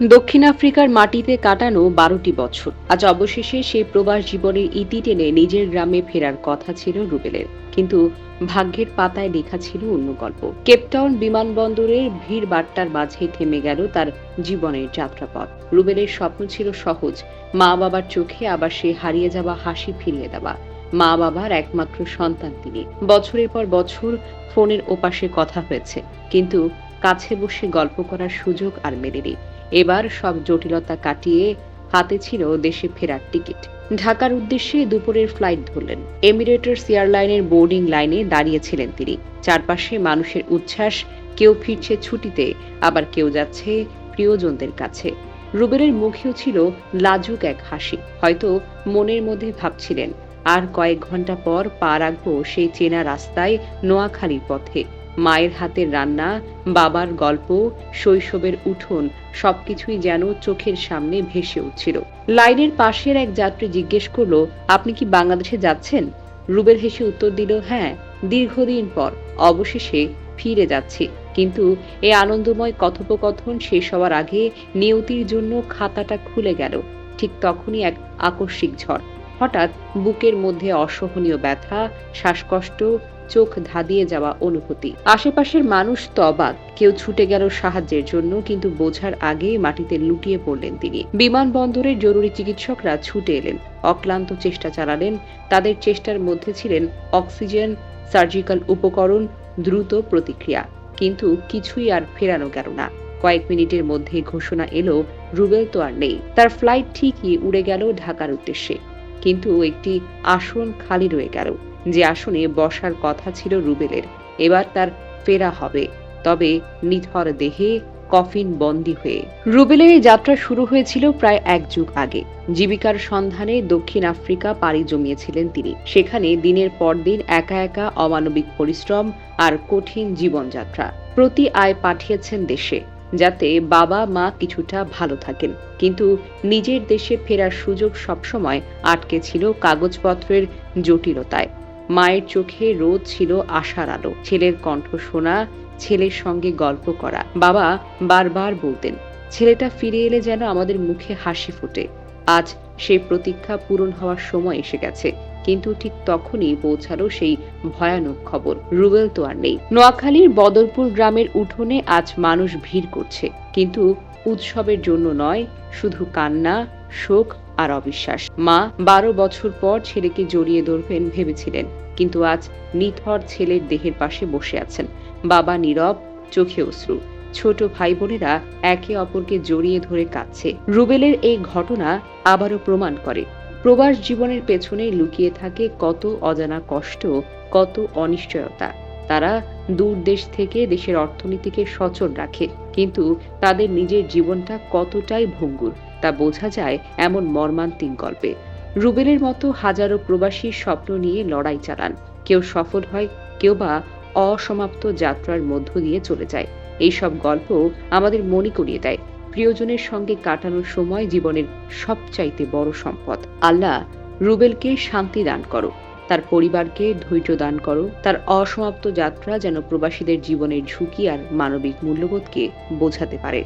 দক্ষিণ আফ্রিকার মাটিতে কাটানো বারোটি বছর। আজ অবশেষে সেই প্রবাস জীবনের ইতি টেনে নিজের গ্রামে ফেরার কথা ছিল রুবেলের। কিন্তু ভাগ্যের পাতায় লেখা ছিল অন্য গল্প। কেপটাউন বিমানবন্দরের ভিড় বাট্টার মাঝে থেমে গেল তার জীবনের যাত্রাপথ। রুবেলের স্বপ্ন ছিল সহজ মা বাবার চোখে আবার সে হারিয়ে যাওয়া হাসি ফিরিয়ে দেওয়া। মা বাবার একমাত্র সন্তান তিনি। বছরের পর বছর ফোনের ওপাশে কথা হয়েছে, কিন্তু কাছে বসে গল্প করার সুযোগ আর মেলেনি। এবার সব জটিলতা কাটিয়ে হাতে ছিল দেশে ফেরার টিকিট। ঢাকার উদ্দেশ্যে দুপুরের ফ্লাইট ধরলেন। এমিরেটার্স এয়ারলাইনের বোর্ডিং লাইনে দাঁড়িয়েছিলেন তিনি। চারপাশে মানুষের উচ্ছ্বাস, কেউ ফিরছে ছুটিতে, আবার কেউ যাচ্ছে প্রিয়জনদের কাছে। রুবেলের মুখেও ছিল লাজুক এক হাসি। হয়তো মনের মধ্যে ভাবছিলেন, আর কয়েক ঘণ্টা পর পা রাখব সেই চেনা রাস্তায় নোয়াখালীর পথে। মায়ের হাতের রান্না, বাবার গল্প, শৈশবের উঠোন, সবকিছুই যেন চোখের সামনে ভেসে উঠছিল। লাইনের পাশের এক যাত্রী জিজ্ঞেস করল, আপনি কি বাংলাদেশে যাচ্ছেন? রুবেল হেসে উত্তর দিল হ্যাঁ দীর্ঘদিন পর। অবশেষে ফিরে যাচ্ছি। কিন্তু এই আনন্দময় কথোপকথন শেষ হওয়ার আগে নিয়তির জন্য খাতাটা খুলে গেল। ঠিক তখনই এক আকস্মিক ঝড়। হঠাৎ বুকের মধ্যে অসহনীয় ব্যথা, শ্বাসকষ্ট চোখ ধাঁধিয়ে যাওয়া অনুভূতি। আশেপাশের মানুষ তো অবাক, কেউ ছুটে গেল সাহায্যের জন্য, কিন্তু বোঝার আগে মাটিতে লুটিয়ে পড়লেন তিনি। বিমানবন্দরের জরুরি চিকিৎসকরা ছুটে এলেন। অক্লান্ত চেষ্টা চালালেন। তাদের চেষ্টার মধ্যে ছিলেন অক্সিজেন, সার্জিক্যাল উপকরণ, দ্রুত প্রতিক্রিয়া। কিন্তু কিছুই আর ফেরানো গেল না। কয়েক মিনিটের মধ্যে ঘোষণা এলো, রুবেল তো আর নেই। তার ফ্লাইট ঠিকই উড়ে গেল ঢাকার উদ্দেশ্যে। কিন্তু একটি আসন খালি রয়ে গেল। যে আসনে বসার কথা ছিল রুবেলের, এবার তার ফেরা হবে। তবে নিথর দেহে কফিন বন্দি হয়ে। রুবেলের এই যাত্রা শুরু হয়েছিল প্রায় এক যুগ আগে। জীবিকার সন্ধানে দক্ষিণ আফ্রিকা পাড়ি জমিয়েছিলেন তিনি। সেখানে দিনের পর দিন একা একা অমানবিক পরিশ্রম আর কঠিন জীবনযাত্রা প্রতি আয় পাঠিয়েছেন দেশে, যাতে বাবা মা কিছুটা ভালো থাকেন। কিন্তু নিজের দেশে ফেরার সুযোগ সবসময় আটকে ছিল কাগজপত্রের জটিলতায়। মায়ের চোখে রোদ ছিল আশার আলো। ছেলের কণ্ঠ শোনা, ছেলের সঙ্গে গল্প করা। বাবা বারবার বলতেন, ছেলেটা ফিরে এলে যেন আমাদের মুখে হাসি ফোটে। আজ সেই প্রতীক্ষা পূরণ হওয়ার সময় এসে গেছে। কিন্তু ঠিক তখনই পৌঁছালো সেই ভয়ানক খবর। রুবেল তো আর নেই। নোয়াখালীর বদরপুর গ্রামের উঠোনে আজ মানুষ ভিড় করছে। কিন্তু উৎসবের জন্য নয়, শুধু কান্না, শোক আর অবিশ্বাস। মা বারো বছর পর ছেলেকে জড়িয়ে ধরবেন ভেবেছিলেন, কিন্তু আজ নিথর ছেলের দেহের পাশে বসে আছেন। বাবা নীরব, চোখে অশ্রু। ছোট ভাই বোনেরা একে অপরকে জড়িয়ে ধরে কাঁদছে। রুবেলের এই ঘটনা আবারও প্রমাণ করে। প্রবাস জীবনের পেছনে লুকিয়ে থাকে কত অজানা কষ্ট, কত অনিশ্চয়তা। তারা দূর দেশ থেকে দেশের অর্থনীতিকে সচল রাখে। কিন্তু তাদের নিজের জীবনটা কতটাই ভঙ্গুর, তা বোঝা যায় এমন মর্মান্তিক গল্পে। রুবেলের মতো হাজারো প্রবাসীর স্বপ্ন নিয়ে লড়াই চালান। কেউ সফল হয়, কেউ বা অসমাপ্ত যাত্রার মধ্য দিয়ে চলে যায়। এইসব গল্প আমাদের মনে করিয়ে দেয়। প্রিয়জনের সঙ্গে কাটানোর সময় জীবনের সবচাইতে বড় সম্পদ। আল্লাহ রুবেলকে শান্তি দান করো। তার পরিবারকে ধৈর্য দান করো। তার অসমাপ্ত যাত্রা যেন প্রবাসীদের জীবনের ঝুঁকি আর মানবিক মূল্যবোধকে বোঝাতে পারে।